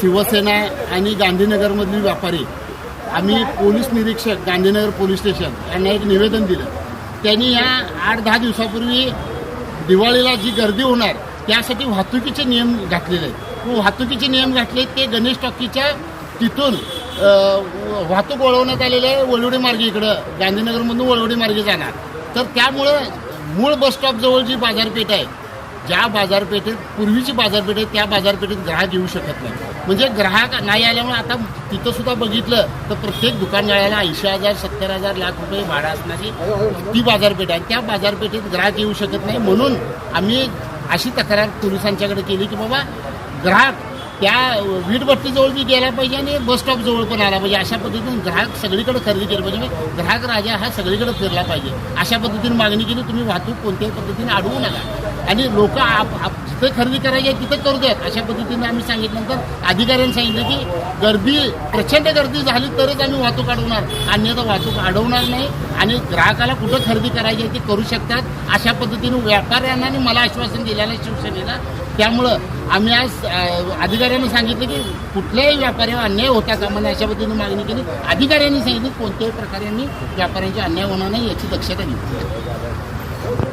शिवसेना आणि गांधीनगरमधील व्यापारी आम्ही पोलीस निरीक्षक गांधीनगर पोलीस स्टेशन यांना एक निवेदन दिलं. त्यांनी या आठ दहा दिवसापूर्वी दिवाळीला जी गर्दी होणार त्यासाठी वाहतुकीचे नियम घातलेले आहेत. वाहतुकीचे नियम घातले ते गणेश टॉकीच्या तिथून वाहतूक वळवण्यात आलेलं आहे वळवडी मार्गे इकडं गांधीनगरमधून वळवडी मार्गे जाणार. तर त्यामुळं मूळ बसस्टॉपजवळ जी बाजारपेठ आहे ज्या बाजारपेठेत पूर्वीची बाजारपेठ आहे त्या बाजारपेठेत ग्राहक येऊ शकत नाही. म्हणजे ग्राहक नाही आल्यामुळे आता तिथं सुद्धा बघितलं तर प्रत्येक दुकानदाराला ऐंशी हजार सत्तर हजार लाख रुपये भाडं असणारी ती बाजारपेठ आहे. त्या बाजारपेठेत ग्राहक येऊ शकत नाही. म्हणून आम्ही अशी तक्रार पोलिसांच्याकडे केली की बाबा ग्राहक त्या वीटभट्टीजवळ बी गेला पाहिजे आणि बस स्टॉप जवळ पण आला पाहिजे. अशा पद्धतीने ग्राहक सगळीकडे खरेदी केली पाहिजे. म्हणजे ग्राहक राजा हा सगळीकडे फिरला पाहिजे. अशा पद्धतीने मागणी केली तुम्ही वाहतूक कोणत्याही पद्धतीने अडवू नका. आणि लोक आप आप जिथे खरेदी करायची आहे तिथे करू द्यात अशा पद्धतीने आम्ही सांगितल्यानंतर अधिकाऱ्यांनी सांगितलं की गर्दी प्रचंड गर्दी झाली तरच आम्ही वाहतूक अडवणार. अन्यथा वाहतूक अडवणार नाही. आणि ग्राहकाला कुठं खरेदी करायची आहे ते करू शकतात. अशा पद्धतीने व्यापाऱ्यांना आणि मला आश्वासन दिल्याला शिवसेनेला त्यामुळं आम्ही आज अधिकाऱ्यांनी सांगितलं की कुठल्याही व्यापाऱ्यावर अन्याय होता कामा नये अशा पद्धतीने मागणी केली. अधिकाऱ्यांनी सांगितली कोणत्याही प्रकारे आम्ही व्यापाऱ्यांची अन्याय होणार नाही याची दक्षता घेतली.